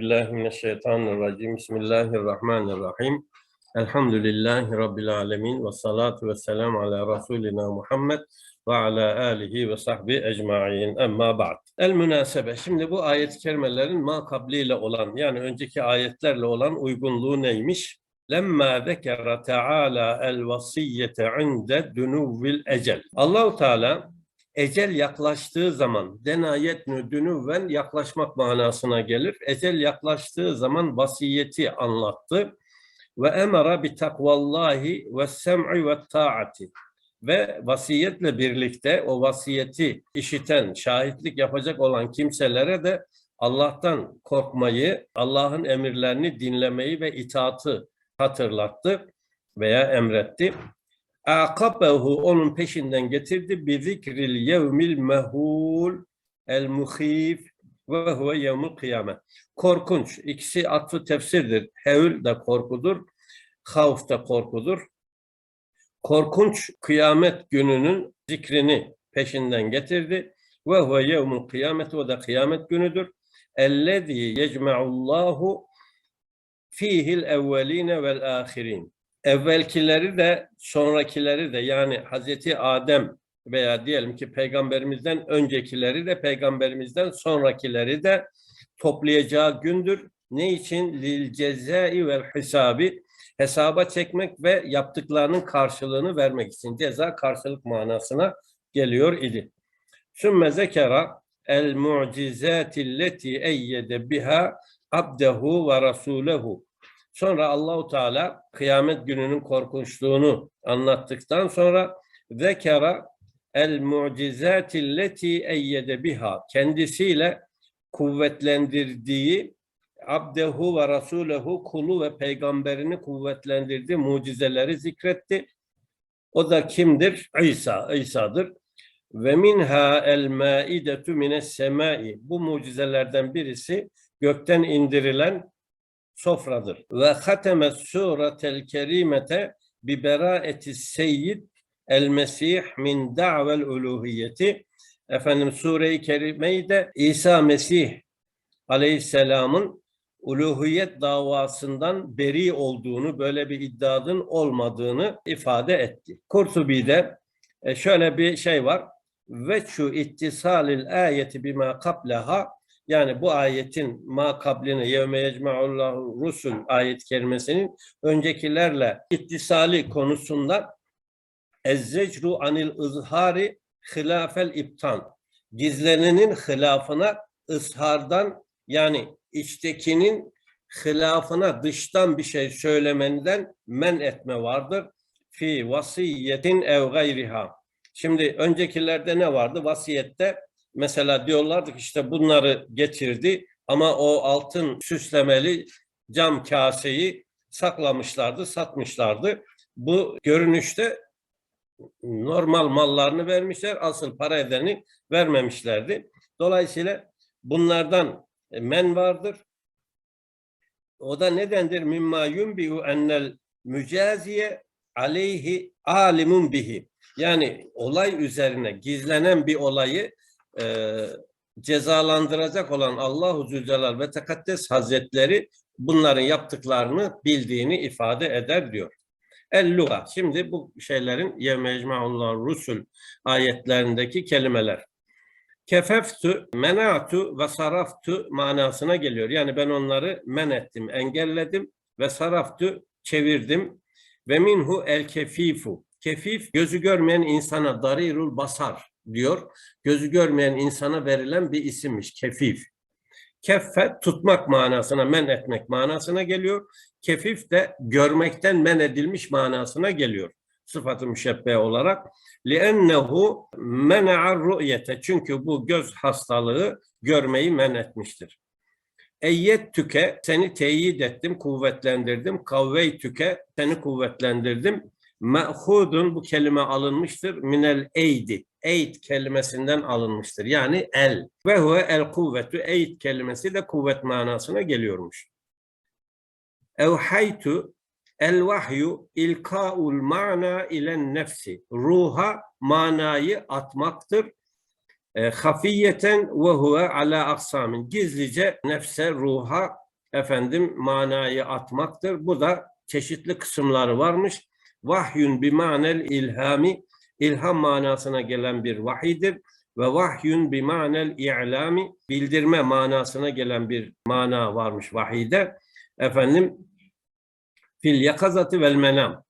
billahi mineşşeytanirracim. Bismillahirrahmanirrahim. Elhamdülillahi Rabbil alemin. Ve salatu ve selamu ala Resulina Muhammed ve ala alihi ve sahbihi ecma'in. Emma ba'd. El münasebe. Şimdi bu ayet-i kerimelerin makabliyle olan yani önceki ayetlerle olan uygunluğu neymiş? Lemma zekere Teala el vasiyete inde dunuvil ecel. Allahu Teala ecel yaklaştığı zaman denayetnü dünüvven yaklaşmak manasına gelir. Ecel yaklaştığı zaman vasiyeti anlattı. Ve emara bi takvallahi ve sem'i ve taati. Ve vasiyetle birlikte o vasiyeti işiten, şahitlik yapacak olan kimselere de Allah'tan korkmayı, Allah'ın emirlerini dinlemeyi ve itaatı hatırlattı veya emretti. Akabehu onun peşinden getirdi. Bi zikril yevmil mehul el muhif ve huve yevmul kıyamet. Korkunç. İkisi atfı tefsirdir. Hevül de korkudur. Havf da korkudur. Korkunç kıyamet gününün zikrini peşinden getirdi. Ve huve yevmul kıyamet. O da kıyamet günüdür. Ellezî yecme'ullahu fihil evveline vel ahirin evvelkileri de sonrakileri de yani Hazreti Adem veya diyelim ki peygamberimizden öncekileri de peygamberimizden sonrakileri de toplayacağı gündür. Ne için? Lil cezai vel hisabi hesaba çekmek ve yaptıklarının karşılığını vermek için ceza karşılık manasına geliyor idi. Sümme zekera el mucizatilleti eyyede biha abdehu ve rasulehu Sonra Allahu Teala kıyamet gününün korkunçluğunu anlattıktan sonra zekera el mucizatilleti eyyede biha kendisiyle kuvvetlendirdiği abdehu ve rasulehu kulu ve peygamberini kuvvetlendirdiği mucizeleri zikretti. O da kimdir? İsa, İsa'dır. Ve minha el maidetu mines semai. Bu mucizelerden birisi gökten indirilen sofradır. Ve hateme suretel kerimete bi beraeti seyyid el mesih min da'vel uluhiyeti. Efendim sure-i kerimeyi de İsa Mesih aleyhisselamın uluhiyet davasından beri olduğunu, böyle bir iddianın olmadığını ifade etti. Kurtubi'de e, şöyle bir şey var. Ve şu ittisalil ayeti bima kableha yani bu ayetin ma kabline yevme yecma'ullahu rusul ayet kerimesinin öncekilerle ittisali konusunda ezzecru anil izhari hilafel iptan gizlenenin hilafına ıshardan yani içtekinin hilafına dıştan bir şey söylemenden men etme vardır. Fi vasiyetin ev gayriha. Şimdi öncekilerde ne vardı? Vasiyette Mesela diyorlardı ki işte bunları getirdi ama o altın süslemeli cam kaseyi saklamışlardı, satmışlardı. Bu görünüşte normal mallarını vermişler, asıl para edeni vermemişlerdi. Dolayısıyla bunlardan men vardır. O da nedendir? Mimma yumbihu ennel mücaziye aleyhi alimun bihi. Yani olay üzerine gizlenen bir olayı e, cezalandıracak olan Allahu Zülcelal ve Tekaddes Hazretleri bunların yaptıklarını bildiğini ifade eder diyor. El-Luga. Şimdi bu şeylerin yevmecmaullah rusul ayetlerindeki kelimeler. Kefeftu, menatu ve saraftu manasına geliyor. Yani ben onları men ettim, engelledim ve saraftu çevirdim. Ve minhu el kefifu. Kefif gözü görmeyen insana darirul basar diyor. Gözü görmeyen insana verilen bir isimmiş kefif. Keffe tutmak manasına, men etmek manasına geliyor. Kefif de görmekten men edilmiş manasına geliyor. Sıfatı müşebbe olarak. لِأَنَّهُ مَنَعَ الرُّؤْيَةَ Çünkü bu göz hastalığı görmeyi men etmiştir. Eyyet tüke seni teyit ettim, kuvvetlendirdim. Kavvey tüke seni kuvvetlendirdim. Me'hudun bu kelime alınmıştır. Minel eydi. Eyd kelimesinden alınmıştır. Yani el. Ve huve el kuvvetu. Eyd kelimesi de kuvvet manasına geliyormuş. Evhaytu el vahyu ilkaul mana ile nefsi. Ruha manayı atmaktır. E, hafiyeten ve huve ala aksamin. Gizlice nefse, ruha efendim manayı atmaktır. Bu da çeşitli kısımları varmış. Vahyun bi manel ilhami ilham manasına gelen bir vahidir ve vahyun bi manel i'lami bildirme manasına gelen bir mana varmış vahide. Efendim fil yakazati vel menam.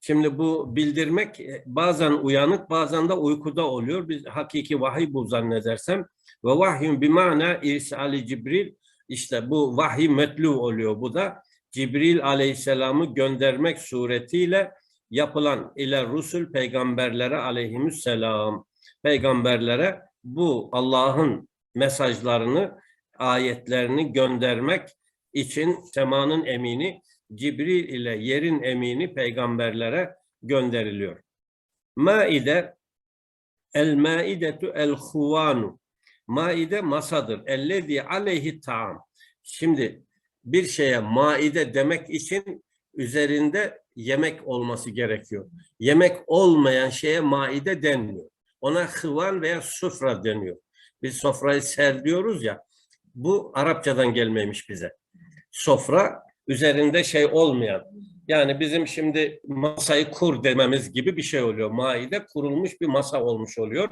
Şimdi bu bildirmek e, bazen uyanık bazen de uykuda oluyor. Biz hakiki vahiy bu zannedersem. Ve vahyun bi mana irsali Cibril işte bu vahiy metlu oluyor bu da. Cibril aleyhisselamı göndermek suretiyle yapılan ile Rusul peygamberlere aleyhisselam peygamberlere bu Allah'ın mesajlarını ayetlerini göndermek için semanın emini Cibril ile yerin emini peygamberlere gönderiliyor. Maide el maidetu el huvanu Maide masadır. Ellezî aleyhi taam. Şimdi bir şeye maide demek için üzerinde yemek olması gerekiyor. Yemek olmayan şeye maide denmiyor. Ona hıvan veya sufra deniyor. Biz sofrayı ser diyoruz ya. Bu Arapçadan gelmemiş bize. Sofra üzerinde şey olmayan. Yani bizim şimdi masayı kur dememiz gibi bir şey oluyor. Maide kurulmuş bir masa olmuş oluyor.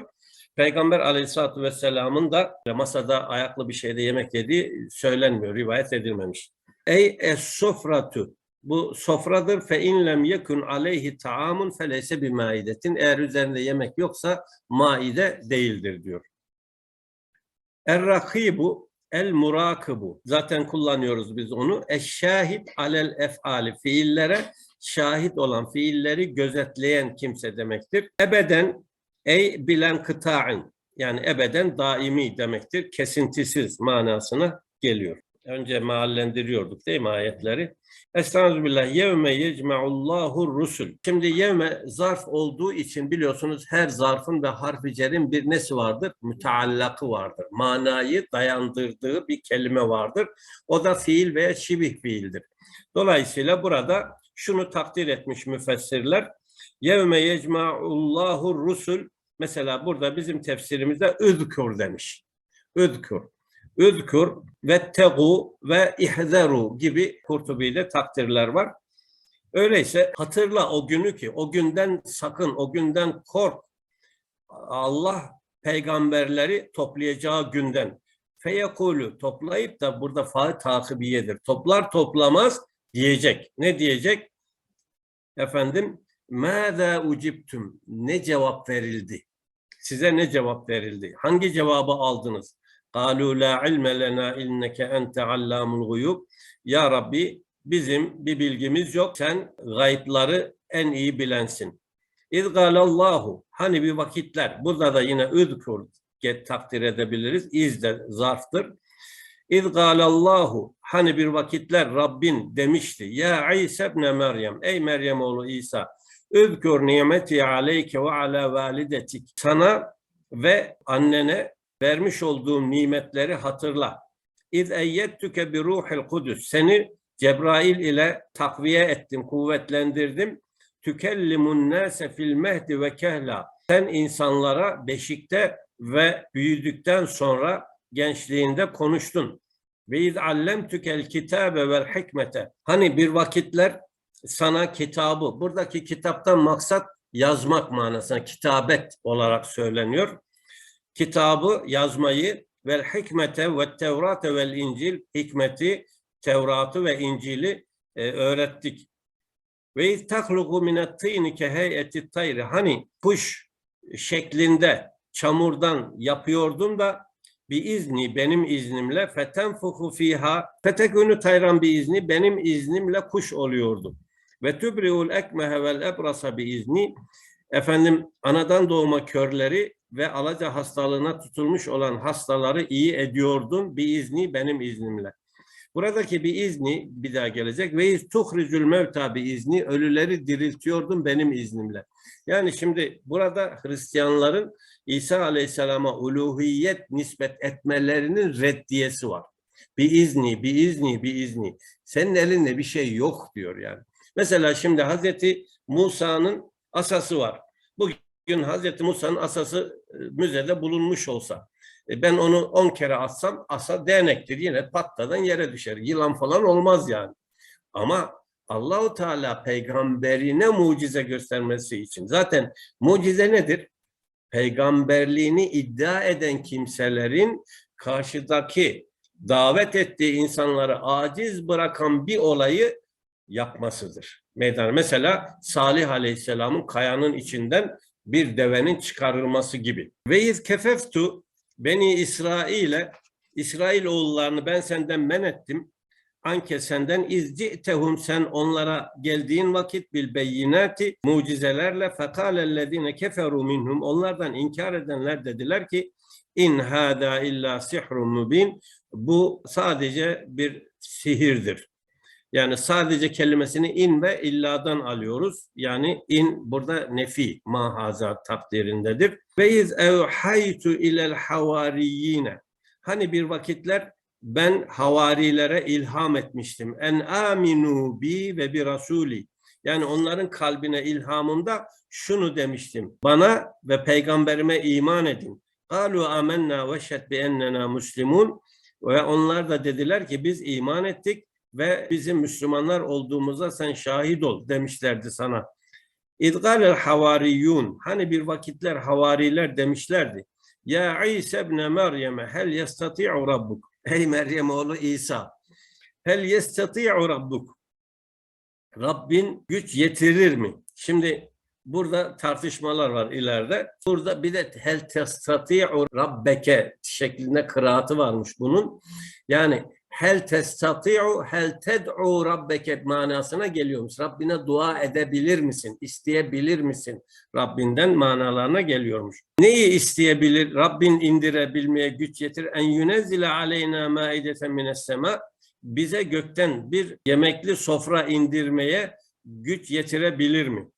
Peygamber aleyhissalatü vesselamın da masada ayaklı bir şeyde yemek yediği söylenmiyor, rivayet edilmemiş. Ey es sofratu bu sofradır fe in lem yekun aleyhi taamun feleyse bi maidetin eğer üzerinde yemek yoksa maide değildir diyor. Er rakibu el murakibu zaten kullanıyoruz biz onu. Eşşahid alel efali fiillere şahit olan fiilleri gözetleyen kimse demektir. Ebeden ey bilen kıta'in yani ebeden daimi demektir. Kesintisiz manasına geliyor. Önce mahallendiriyorduk değil mi ayetleri? Estağfirullah. Yevme yecma'ullahu rusul. Şimdi yevme zarf olduğu için biliyorsunuz her zarfın ve harfi cerin bir nesi vardır? Müteallakı vardır. Manayı dayandırdığı bir kelime vardır. O da fiil veya şibih fiildir. Dolayısıyla burada şunu takdir etmiş müfessirler. Yevme yecma'ullahu rusul. Mesela burada bizim tefsirimizde üzkur demiş. Üzkur. Üzkur ve tegu ve ihzeru gibi Kurtubi'de takdirler var. Öyleyse hatırla o günü ki o günden sakın, o günden kork. Allah peygamberleri toplayacağı günden. Feyekulü toplayıp da burada faal takibiyedir. Toplar toplamaz diyecek. Ne diyecek? Efendim, mâzâ uciptüm? Ne cevap verildi? Size ne cevap verildi? Hangi cevabı aldınız? قَالُوا لَا عِلْمَ لَنَا اِنَّكَ اَنْتَ عَلَّامُ الْغُيُوبِ Ya Rabbi bizim bir bilgimiz yok. Sen gayipları en iyi bilensin. İzgalallahu hani bir vakitler burada da yine üzkur get takdir edebiliriz. İz de zarftır. İzgalallahu hani bir vakitler Rabbin demişti. Ya İsa ibn Meryem ey Meryem oğlu İsa Üzkur nimeti aleyke ve ala validetik. Sana ve annene vermiş olduğum nimetleri hatırla. İz eyyettüke bi ruhil kudüs. Seni Cebrail ile takviye ettim, kuvvetlendirdim. Tükellimun nase fil mehdi ve kehla. Sen insanlara beşikte ve büyüdükten sonra gençliğinde konuştun. Ve iz allemtükel kitabe vel hikmete. Hani bir vakitler sana kitabı, buradaki kitaptan maksat yazmak manasına kitabet olarak söyleniyor kitabı yazmayı vel hikmete ve tevrate vel incil hikmeti Tevrat'ı ve İncil'i e, öğrettik. Ve iz tahluku minet tîni ke heyeti tayri. Hani kuş şeklinde çamurdan yapıyordum da bir izni benim iznimle fetenfuhu fiha fetekünü tayran bir izni benim iznimle kuş oluyordu. Ve tübriul ekmehe vel ebrasa bir izni efendim anadan doğma körleri ve alaca hastalığına tutulmuş olan hastaları iyi ediyordun bir izni benim iznimle. Buradaki bir izni bir daha gelecek. Ve iz tuhricül mevta bir izni ölüleri diriltiyordum benim iznimle. Yani şimdi burada Hristiyanların İsa Aleyhisselam'a uluhiyet nispet etmelerinin reddiyesi var. Bir izni, bir izni, bir izni. Senin elinde bir şey yok diyor yani. Mesela şimdi Hazreti Musa'nın asası var. Bugün Hazreti Musa'nın asası e, müzede bulunmuş olsa E, ben onu 10 kere atsam asa değnektir. Yine patladan yere düşer. Yılan falan olmaz yani. Ama Allahu Teala peygamberine mucize göstermesi için. Zaten mucize nedir? Peygamberliğini iddia eden kimselerin karşıdaki davet ettiği insanları aciz bırakan bir olayı yapmasıdır. Meydana mesela Salih Aleyhisselam'ın kayanın içinden bir devenin çıkarılması gibi. Ve iz kefeftu beni İsrail'e İsrail oğullarını ben senden men ettim. Anke senden izci'tehum sen onlara geldiğin vakit bil beyinati mucizelerle fekalellezine keferu minhum onlardan inkar edenler dediler ki in hada illa sihrun mubin bu sadece bir sihirdir. Yani sadece kelimesini in ve illadan alıyoruz. Yani in burada nefi mahaza takdirindedir. Ve iz evhaytu ilel havariyine. Hani bir vakitler ben havarilere ilham etmiştim. En aminu bi ve bi rasuli. Yani onların kalbine ilhamımda şunu demiştim. Bana ve peygamberime iman edin. Kalu amennâ ve şed bi ennena muslimun. Ve onlar da dediler ki biz iman ettik ve bizim Müslümanlar olduğumuza sen şahit ol demişlerdi sana. İdgalel havariyun. Hani bir vakitler havariler demişlerdi. Ya İsa ibn Meryem hel yestati'u rabbuk. Ey Meryem oğlu İsa. Hel yestati'u rabbuk. Rabbin güç yetirir mi? Şimdi burada tartışmalar var ileride. Burada bir de hel testati'u rabbeke şeklinde kıraatı varmış bunun. Yani hel testati'u hel ted'u rabbeke manasına geliyormuş. Rabbine dua edebilir misin? İsteyebilir misin? Rabbinden manalarına geliyormuş. Neyi isteyebilir? Rabbin indirebilmeye güç yetir. En yunezzile aleyna maideten mines sema. Bize gökten bir yemekli sofra indirmeye güç yetirebilir mi?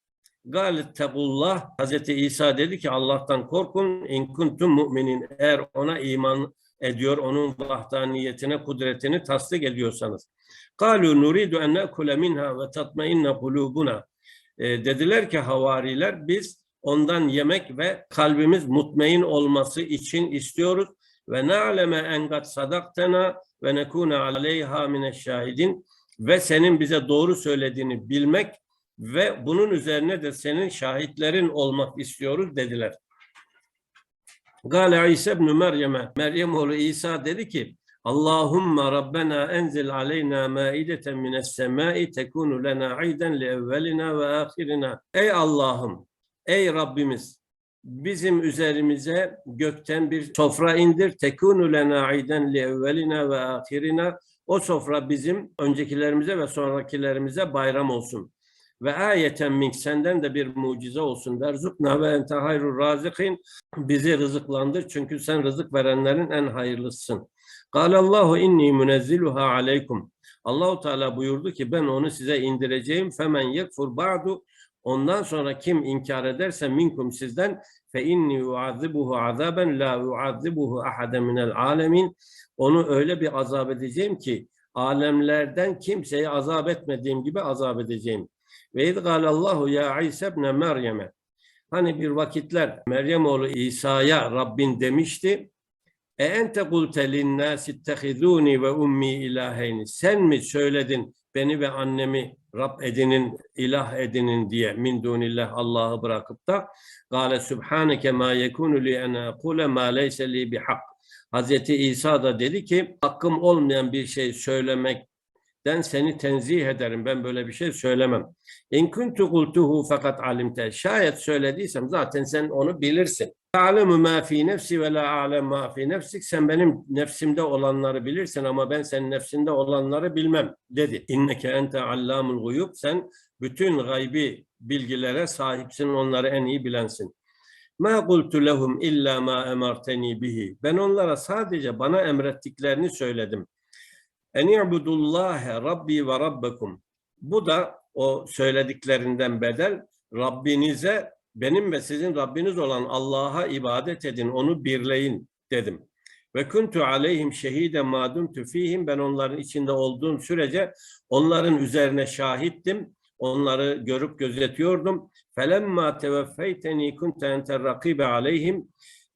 Galit tebullah Hazreti İsa dedi ki Allah'tan korkun in kuntum müminin eğer ona iman ediyor, onun vahdaniyetine, kudretini tasdik ediyorsanız. En nekule minha ve tatmainne kulubuna. E, dediler ki havariler biz ondan yemek ve kalbimiz mutmain olması için istiyoruz ve na'leme en gad sadaktena ve nekune aleyha mineşşahidin ve senin bize doğru söylediğini bilmek ve bunun üzerine de senin şahitlerin olmak istiyoruz dediler. Gale İsa ibn Meryem'e Meryem oğlu İsa dedi ki Allahumma Rabbena enzil aleyna maideten mines semai tekunu lena iden li evvelina ve ahirina. Ey Allah'ım, ey Rabbimiz bizim üzerimize gökten bir sofra indir. Tekunu lena iden li evvelina ve ahirina. O sofra bizim öncekilerimize ve sonrakilerimize bayram olsun ve ayeten mink senden de bir mucize olsun. Verzukna ve ente hayrul razikin bizi rızıklandır çünkü sen rızık verenlerin en hayırlısısın. Allahu inni münezziluha aleykum. Allahu Teala buyurdu ki ben onu size indireceğim. Femen yekfur ba'du Ondan sonra kim inkar ederse minkum sizden fe inni uazibuhu azaben la uazibuhu ahaden minel alemin. Onu öyle bir azap edeceğim ki alemlerden kimseye azap etmediğim gibi azap edeceğim. Ve idgalallahu ya İsa ibn Meryem'e. Hani bir vakitler Meryem oğlu İsa'ya Rabbin demişti. E ente kulte linnâsi ittehidûni ve ummi ilâheyni. Sen mi söyledin beni ve annemi Rab edinin, ilah edinin diye min dunillah Allah'ı bırakıp da Gale subhaneke ma yekunu li en aqule ma leyse li bihak. Hazreti İsa da dedi ki hakkım olmayan bir şey söylemek den seni tenzih ederim. Ben böyle bir şey söylemem. İn kuntu kultuhu fakat alimte. Şayet söylediysem zaten sen onu bilirsin. Alemu ma fi nefsi ve la alem ma fi nefsik. Sen benim nefsimde olanları bilirsin ama ben senin nefsinde olanları bilmem dedi. İnneke ente allamul guyub. Sen bütün gaybi bilgilere sahipsin. Onları en iyi bilensin. Ma kultu lehum illa ma emarteni bihi. Ben onlara sadece bana emrettiklerini söyledim. En i'budullâhe Rabbi ve Rabbekum. Bu da o söylediklerinden bedel Rabbinize benim ve sizin Rabbiniz olan Allah'a ibadet edin, onu birleyin dedim. Ve kuntu aleyhim şehiden ma dumtu fihim ben onların içinde olduğum sürece onların üzerine şahittim. Onları görüp gözetiyordum. Felemma teveffeyteni kunte enter rakibe aleyhim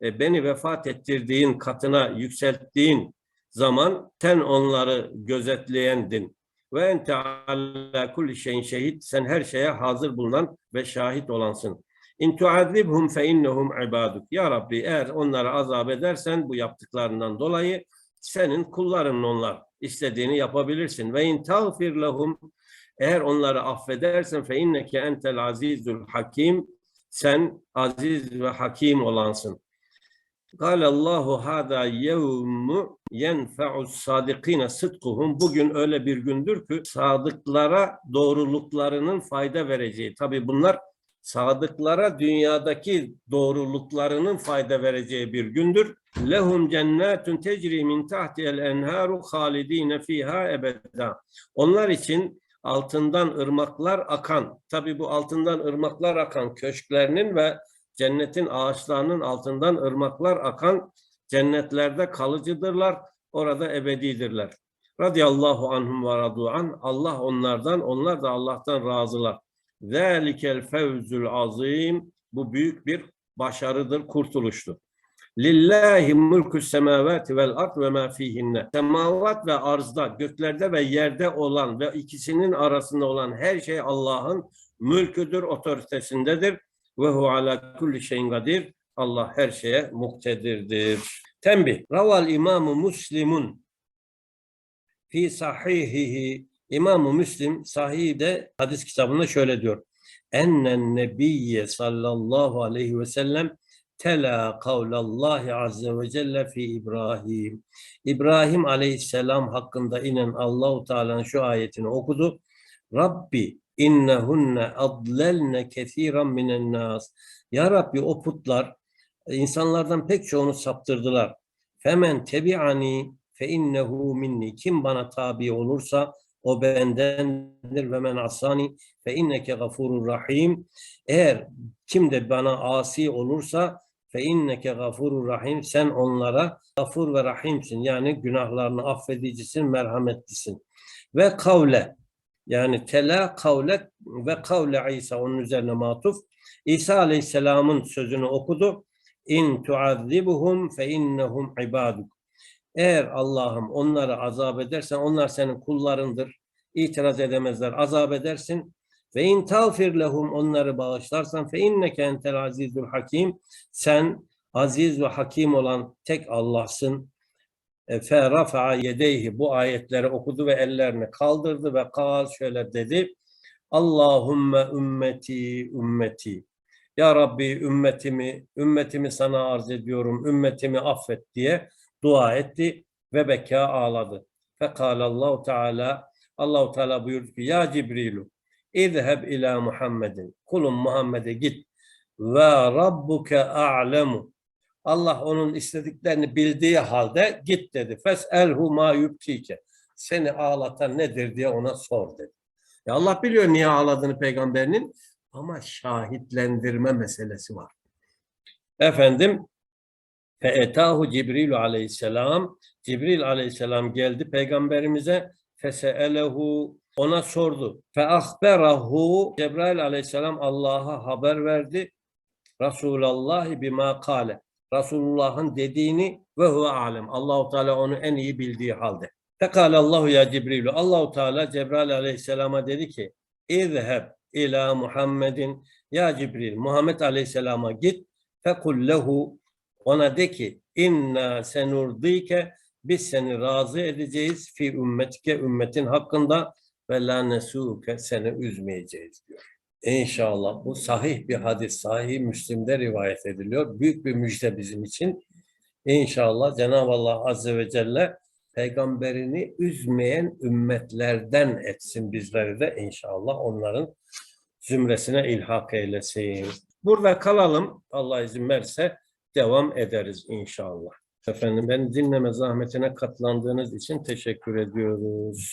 e, beni vefat ettirdiğin katına yükselttiğin zaman sen onları gözetleyendin. Ve ente ala kulli şeyin şehit. Sen her şeye hazır bulunan ve şahit olansın. İn tuazibhum fe innehum ibaduk. Ya Rabbi eğer onları azap edersen bu yaptıklarından dolayı senin kulların onlar. İstediğini yapabilirsin. Ve in tağfir lehum eğer onları affedersen fe inneke entel azizul hakim. Sen aziz ve hakim olansın. Allahu hada yevmu yenfe'us sadikine sıdkuhum. Bugün öyle bir gündür ki sadıklara doğruluklarının fayda vereceği. Tabi bunlar sadıklara dünyadaki doğruluklarının fayda vereceği bir gündür. Lehum cennetun tecri min tahtihel enharu halidine fiha ebeda. Onlar için altından ırmaklar akan, tabi bu altından ırmaklar akan köşklerinin ve cennetin ağaçlarının altından ırmaklar akan cennetlerde kalıcıdırlar, orada ebedidirler. Radiyallahu anhum ve radu an. Allah onlardan, onlar da Allah'tan razılar. Zalikel fevzul azim. Bu büyük bir başarıdır, kurtuluştur. Lillahi mulku semavati vel ard ve ma fihinne. Semavat ve arzda, göklerde ve yerde olan ve ikisinin arasında olan her şey Allah'ın mülküdür, otoritesindedir. Ve hu ala kulli şeyin kadir. Allah her şeye muktedirdir. Tembih. Raval İmamı Müslimun fi sahihihi İmam-ı Müslim sahihde hadis kitabında şöyle diyor. Ennen nebiyye sallallahu aleyhi ve sellem tela kavlallahi azze ve celle fi İbrahim. İbrahim aleyhisselam hakkında inen Allahu Teala'nın şu ayetini okudu. Rabbi innehunne adlelne kesiran minen nas. Ya Rabbi o putlar insanlardan pek çoğunu saptırdılar. Femen tebi'ani fe innehu minni. Kim bana tabi olursa o bendendir ve men asani fe inneke gafurur rahim. Eğer kim de bana asi olursa fe inneke gafurur rahim. Sen onlara gafur ve rahimsin. Yani günahlarını affedicisin, merhametlisin. Ve kavle yani tela kavle ve kavle İsa onun üzerine matuf. İsa Aleyhisselam'ın sözünü okudu. İn tuazzibuhum fe innehum ibaduk. Eğer Allah'ım onları azap edersen onlar senin kullarındır. İtiraz edemezler. Azap edersin. Ve in tağfir lehum onları bağışlarsan fe inneke entel azizul hakim. Sen aziz ve hakim olan tek Allah'sın. E, fe rafa'a yedeyhi bu ayetleri okudu ve ellerini kaldırdı ve kal şöyle dedi. Allahümme ümmeti ümmeti. Ya Rabbi ümmetimi, ümmetimi sana arz ediyorum, ümmetimi affet diye dua etti ve beka ağladı. Fekalallahu Teala Allahu Teala buyurdu ki ya Cibrilu İzheb ila Muhammedin. Kulum Muhammed'e git. Ve rabbuke a'lemu. Allah onun istediklerini bildiği halde git dedi. Fes'elhu ma yubtike. Seni ağlatan nedir diye ona sor dedi. Ya Allah biliyor niye ağladığını peygamberinin ama şahitlendirme meselesi var. Efendim Feetahu Cibril aleyhisselam. Cibril aleyhisselam geldi peygamberimize. Feseelehu ona sordu. Fe ahberahu Cebrail aleyhisselam Allah'a haber verdi. Resulallah bima kale. Resulullah'ın dediğini ve huve alem. Allahu Teala onu en iyi bildiği halde. Fekale Allahu ya Cibrilu. Allahu Teala Cebrail aleyhisselama dedi ki: İzheb ila Muhammedin ya Cibril Muhammed aleyhisselama git fekul lehu ona de ki inna senurdike biz seni razı edeceğiz fi ümmetike ümmetin hakkında ve la nesuke seni üzmeyeceğiz diyor. İnşallah bu sahih bir hadis, sahih Müslim'de rivayet ediliyor. Büyük bir müjde bizim için. İnşallah Cenab-ı Allah Azze ve Celle peygamberini üzmeyen ümmetlerden etsin bizleri de inşallah onların zümresine ilhak eylesin. Burada kalalım Allah izin verirse devam ederiz inşallah. Efendim beni dinleme zahmetine katlandığınız için teşekkür ediyoruz.